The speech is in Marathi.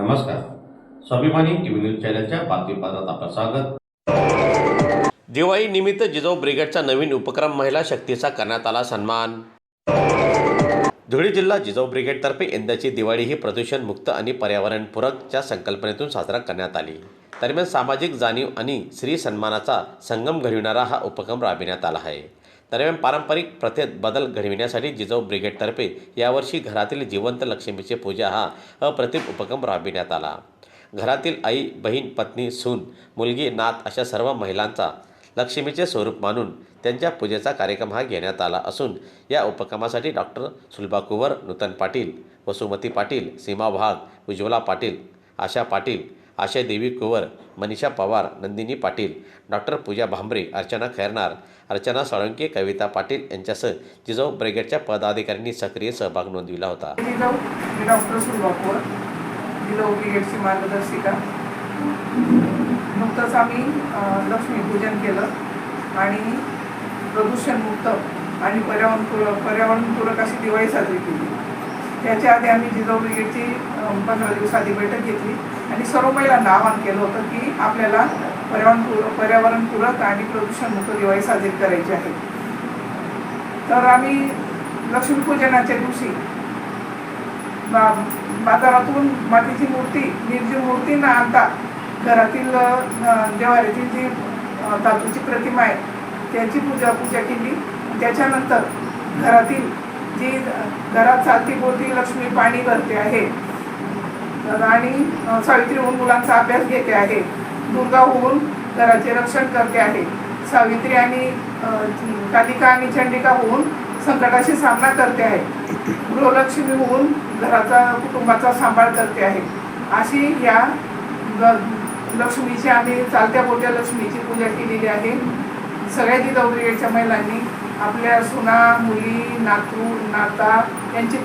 नमस्कार. स्वाभिमानी टीव्ही न्यूज चॅनलच्या बातमीपत्रात आपलं स्वागत. दिवाळी निमित्त जिजाऊ ब्रिगेडचा नवीन उपक्रम महिला शक्तीचा करण्यात आला सन्मान. धुळे जिल्हा जिजाऊ ब्रिगेडतर्फे यंदाची दिवाळी ही प्रदूषणमुक्त आणि पर्यावरणपूरकच्या संकल्पनेतून साजरा करण्यात आली. दरम्यान सामाजिक जाणीव आणि स्त्री सन्मानाचा संगम घडविणारा हा उपक्रम राबविण्यात आला आहे. दरम्यान पारंपरिक प्रथेत बदल घडविण्यासाठी जिजाऊ ब्रिगेडतर्फे यावर्षी घरातील जिवंत लक्ष्मीची पूजा हा अप्रतिम उपक्रम राबविण्यात आला. घरातील आई बहीण पत्नी सून मुलगी नात अशा सर्व महिलांचा लक्ष्मीचे स्वरूप मानून त्यांच्या पूजेचा कार्यक्रम हा घेण्यात आला असून या उपक्रमासाठी डॉक्टर सुलभा कुवर नूतन पाटील वसुमती पाटील सीमा वाघ उज्ज्वला पाटील आशा पाटील आशय देवी कुवर मनीषा पवार नंदिनी पाटील डॉक्टर पूजा भांबरे अर्चना खैरनार अर्चना साळुंके कविता पाटील यांच्यासह जिजाऊ ब्रिगेडच्या पदाधिकाऱ्यांनी सक्रिय सहभाग नोंदविला होता. मी मार्गदर्शिका. नुकतंच आम्ही लक्ष्मीपूजन केलं आणि प्रदूषणमुक्त आणि पर्यावरणपूरक पर्यावरणपूरक अशी दिवाळी साजरी केली. त्याच्या आधी आम्ही जिजाऊ ब्रिगेडची पंधरा दिवस आधी बैठक घेतली आणि सर्व महिलांना आवाहन केलं होतं की आपल्याला पर्यावरणपूर पर्यावरणपूरक आणि प्रदूषणमुक्त दिवाळी साजरी करायची आहे. तर आम्ही लक्ष्मीपूजनाच्या दिवशी बा- बाजारातून मातीची मूर्ती निर्जीव मूर्ती न आणता घरातील देवाऱ्यातील जी धातूची प्रतिमा आहे त्याची पूजा पूजा केली. त्याच्यानंतर घरातील जी घरात चालती बोलती लक्ष्मी पाणी भरते आहे. आणि सावित्री होऊन मुलांचा अभ्यास घेते आहे. दुर्गा होऊन घराचे रक्षण करते आहे. सावित्री आणि कालिका आणि चंडिका होऊन संकटाशी सामना करते आहे. गृहलक्ष्मी होऊन घराचा कुटुंबाचा सांभाळ करते आहे. अशी या ग- लक्ष्मीची आम्ही चालत्या बोलत्या लक्ष्मीची पूजा केलेली आहे. सगळ्या जिजाऊ ब्रिगेडच्या महिलांनी आपल्या सुना मुली नातू नाता यांची